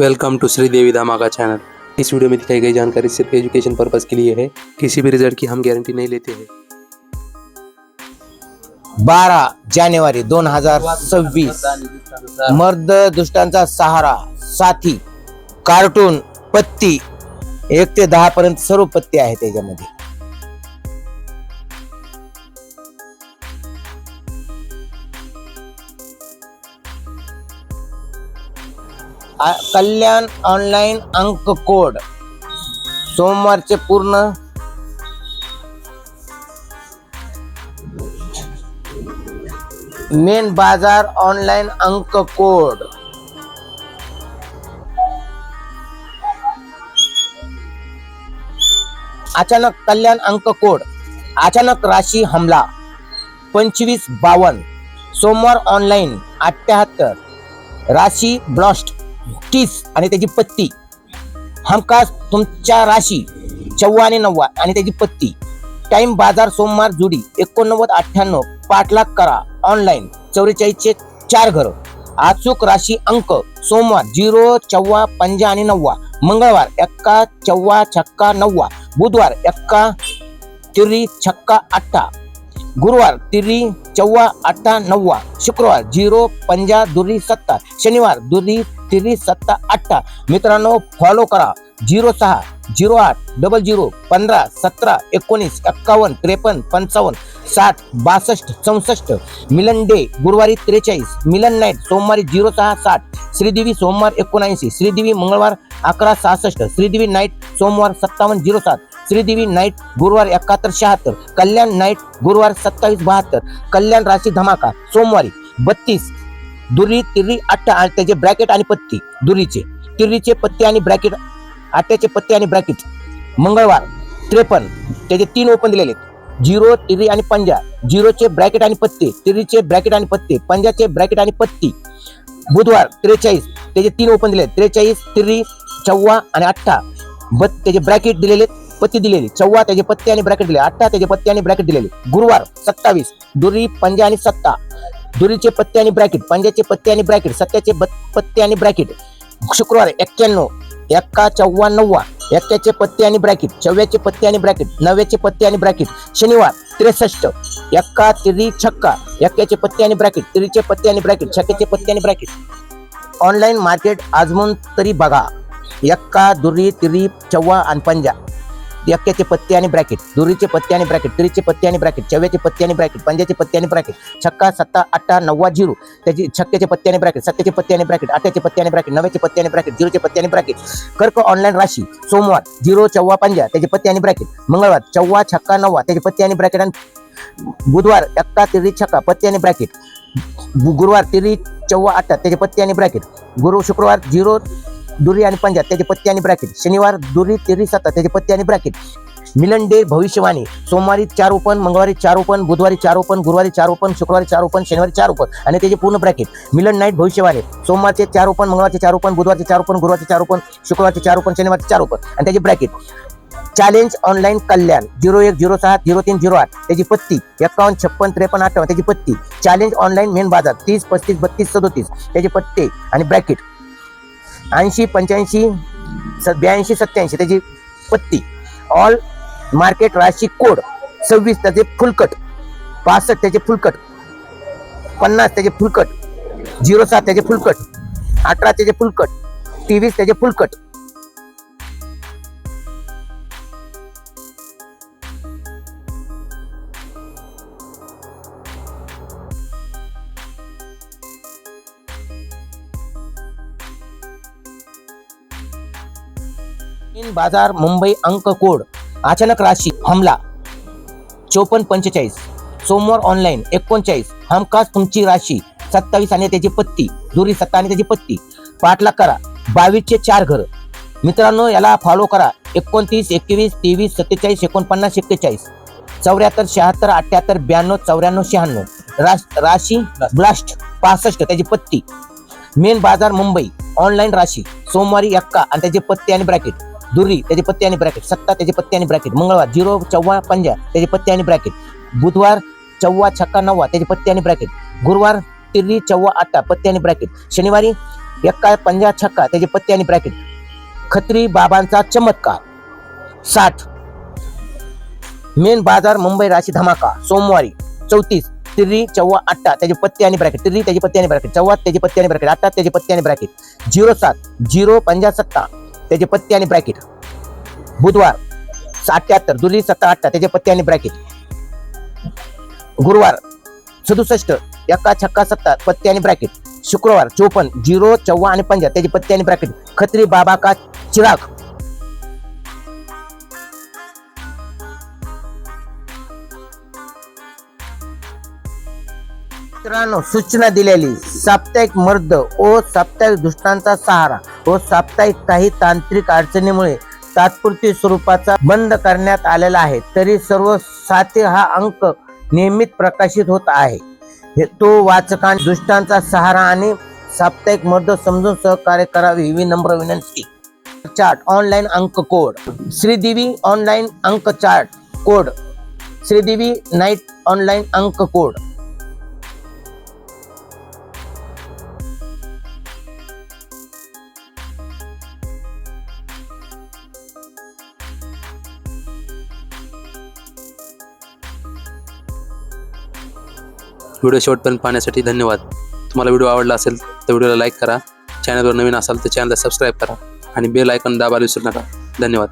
Welcome to Sridevi धमाका channel. इस video में दिखाई गई जानकारी सिर्फ एजुकेशन पर्पज के लिए है। किसी भी रिजल्ट की हम गारंटी नहीं लेते हैं। बारा जानेवारी दोन हजार सव्वीस मर्द दुष्टांचा सहारा साथी कार्टून पत्ती एक ते दहा पर्यंत सर्व पत्ती आहे त्याच्यामध्ये. कल्याण ऑनलाईन अंक कोड. सोमवारचे पूर्ण. मेन बाजार ऑनलाईन अंक कोड. अचानक कल्याण अंक कोड. अचानक राशी हमला. पंचवीस बावन्न. सोमवार ऑनलाईन अठ्याहत्तर. राशी ब्लॉस्ट. तीस आणि त्याची पत्ती. हमखास तुमच्या राशी चव्वा आणि नव्वा आणि त्याची पत्ती. टाइम बाजार सोमवार जुडी एकोणनव्वद अठ्ठ्याण्णव पाठलाग करा ऑनलाईन. चौवेचाळीसचे चार घर. अचूक राशी अंक सोमवार झिरो चव्वा पंजा आणि नव्वा. मंगळवार एक्का चव्वा छक्का नव्वा. बुधवार एक्का तिरी छक्का अठ्ठा गुरुवार तिरी चौवा अठ्ठा नव्वा शुक्रवार झिरो पंजा दुरी सत्ता शनिवार दुरी तिरी सत्ता अठ्ठा मित्रांनो फॉलो करा. झिरो सहा झिरो आठ डबल झिरो पंधरा सतरा एकोणीस एक्कावन्न त्रेपन्न पंचावन्न. साठ बासष्ट चौसष्ट मिलन डे गुरुवारी त्रेचाळीस मिलन नाईट सोमवारी झिरो सहा साठ श्रीदेवी सोमवार एकोणऐंशी श्रीदेवी मंगळवार अकरा सहासष्ट श्रीदेवी नाईट सोमवार सत्तावन्न झिरो सात श्रीदेवी नाईट गुरुवार एकाहत्तर शहात्तर कल्याण नाईट गुरुवार सत्तावीस बहात्तर कल्याण राशी धमाका सोमवारी बत्तीस दुरी तिरी अठ्ठा आणि त्याचे ब्रॅकेट आणि पत्ती दुरीचे तिरीचे पत्ते आणि ब्रॅकेट आट्याचे पत्ते आणि ब्रॅकेट मंगळवार त्रेपन्न त्याचे तीन ओपन दिलेले आहेत. झिरो तिरी आणि पंजा. झिरोचे ब्रॅकेट आणि पत्ते तिरीचे ब्रॅकेट आणि पत्ते पंजाचे ब्रॅकेट आणि पत्ती. बुधवार त्रेचाळीस त्याचे तीन ओपन दिले त्रेचाळीस तिरी चव्वा आणि अठ्ठा बत त्याचे ब्रॅकेट दिलेले पत्ती दिलेली चव्वा त्याचे पत्ते आणि ब्रॅकेट दिले अठ्ठा त्याचे पत्ते आणि ब्रॅकेट दिलेले गुरुवार सत्तावीस दुरी पंजा आणि सत्ता. दुरीचे पत्ते आणि ब्रॅकेट पंजाचे पत्ते आणि ब्रॅकेट सत्याचे पत्ते आणि ब्रॅकेट. शुक्रवार एक्क्याण्णव एक्का चव्वा नव्वा. एक्क्याचे पत्ते आणि ब्रॅकेट चव्याचे पत्ते आणि ब्रॅकेट नव्याचे पत्ते आणि ब्रॅकेट शनिवार त्रेसष्ट एक्का तिरी छक्का एक्क्याचे पत्ते आणि ब्रॅकेट तिरीचे पत्ते आणि ब्रॅकेट छक्क्याचे पत्ते आणि ब्रॅकेट. ऑनलाईन मार्केट आजमून तरी बघा. एक्का दुरी तिरी चव्वा आणि पंजा. एक्क्याचे पत्ते आणि ब्रॅकेट दुरीचे पत्ते आणि ब्रॅकेट त्रीचे पत्ते आणि ब्रॅकेट चव्याचे पत्ते आणि ब्रॅकेट पंजाचे पत्ते आणि ब्रॅकेट छक्का सत्ता अठ्ठा नव्वा झिरो त्याची छक्क्याचे पत्ते आणि ब्रॅकेट सत्याचे पत्ते आणि ब्रॅकेट आठ्याचे पत्ते आणि ब्रॅकेट नव्याचे पत्ते आणि ब्रॅकेट झिरोचे पत्ते आणि ब्रॅकेट कर्क ऑनलाईन राशी सोमवार झिरो चव्वा पंजा त्याचे पत्ते आणि ब्रॅकेट मंगळवार चव्वा छक्का नव्वा त्याचे पत्ते आणि ब्रॅकेट आणि बुधवार एक्का तिरी छक्का पत्ते आणि ब्रॅकेट गुरुवार तिरी चव्वा अठ्ठा त्याचे पत्ते आणि ब्रॅकेट गुरु शुक्रवार झिरो दुरी आणि पंजाब त्याचे पत्ते आणि ब्रॅकेट शनिवार दुरी तिरी सत्ता त्याचे पत्ते आणि ब्रॅकेट मिलन डे भविष्यवाणी सोमवारी चार ओपन मंगळवारी चार ओपन बुधवारी चार ओपन गुरुवारी चार ओपन शुक्रवारी चार ओपन शनिवारी चार ओपन आणि त्याचे पूर्ण ब्रॅकेट मिलन नाईट भविष्यवाणी सोमवारचे चार ओपन मंगळवारचे चार ओपन बुधवारचे चार ओपन गुरुवारचे चार ओपन शुक्रवारचे चार ओपन शनिवारचे चार ओपन आणि त्याचे bracket challenge online Kalyan zero एक झिरो सहा झिरो तीन झिरो आठ त्याची पत्ती एकावन्न छप्पन त्रेपन्न अठ्ठावन्न त्याची पत्ती चॅलेंज ऑनलाईन मेन बाजार तीस पस्तीस बत्तीस सदोतीस त्याचे पत्ते आणि ब्रॅकेट ऐंशी पंच्याऐंशी स ब्याऐंशी सत्याऐंशी त्याची पत्ती. ऑल मार्केट राशी कोड सव्वीस त्याचे फुलकट पासष्ट त्याचे फुलकट पन्नास त्याचे फुलकट झिरो सात त्याचे फुलकट अठरा त्याचे फुलकट तेवीस त्याचे फुलकट इन बाजार मुंबई अंक कोड अचानक राशी हमला चोपन्न पंचेचाळीस. सोमवार ऑनलाईन एकोणचाळीस. हमखास तुमची राशी सत्तावीस आणि त्याची पत्ती दुरी सत्ता आणि त्याची पत्ती. पाठलाग करा. बावीसचे चार घर. मित्रांनो याला फॉलो करा. एकोणतीस एकवीस तेवीस सत्तेचाळीस एकोणपन्नास एक्केचाळीस. चौऱ्याहत्तर शहात्तर अठ्याहत्तर ब्याण्णव चौऱ्याण्णव शहाण्णव. राश राशी ब्लास्ट पासष्ट त्याची पत्ती. मेन बाजार मुंबई. ऑनलाईन राशी सोमवारी एक्का आणि त्याचे पत्ते आणि ब्रॅकेट दुरी त्याचे पत्ते आणि ब्रॅकेट सत्ता त्याचे पत्ते आणि ब्रॅकेट मंगळवार झिरो चव्वा पंजा त्याचे पत्ते आणि ब्रॅकेट बुधवार चव्वा छक्का नव्वा त्याचे पत्ते आणि ब्रॅकेट गुरुवार तिरी चव्वा अठ्ठा पत्ते आणि ब्रॅकेट शनिवारी एक्का पंजा छक्का त्याचे पत्ते आणि ब्रॅकेट खत्री बाबांचा चमत्कार साठ मेन बाजार मुंबई राशी धमाका सोमवारी चौतीस तिरी चव्वा अट्टा त्याचे पत्ते आणि ब्रॅकेट तिरी त्याचे पत्ते आणि ब्रॅकेट चव्वा त्याचे पत्ते आणि ब्रॅकेट अट्टा त्याचे पत्ते आणि ब्रॅकेट झिरो सात झिरो पंजा सत्ता त्याचे पत्ते आणि ब्रॅकेट बुधवार अठ्ठ्याहत्तर दुरी सत्तर अठ्ठा त्याचे पत्ते आणि ब्रॅकेट गुरुवार सदुसष्ट एका छक्का सत्ता पत्ते आणि ब्रॅकेट शुक्रवार चोपन्न झिरो चव्वा आणि पंजा त्याचे पत्ते आणि ब्रॅकेट खत्री बाबा का चिराग. मित्रांनो सूचना दिलेली साप्ताहिक मर्द ओ साप्ताहिक दुष्टांचा सहारा व साप्ताहिक काही तांत्रिक अडचणीमुळे तात्पुरती स्वरूपाचा बंद करण्यात आलेला आहे. तरी सर्व साते हा अंक नियमित प्रकाशित होत आहे. हे तो वाचकां दुष्टांचा सहारा आणि साप्ताहिक मर्द समजून सहकार्य करावे ही नम्र विनंती. चार्ट ऑनलाईन अंक कोड. श्रीदेवी ऑनलाईन अंक chart code. Sridevi night online अंक कोड. व्हिडिओ शेवटपर्यंत पाहण्यासाठी धन्यवाद. तुम्हाला व्हिडिओ आवडला असेल तर व्हिडिओला लाईक करा. चॅनलवर नवीन असाल तर चॅनलला सबस्क्राईब करा. आणि बेल आयकॉन दाबायला विसरू नका. धन्यवाद.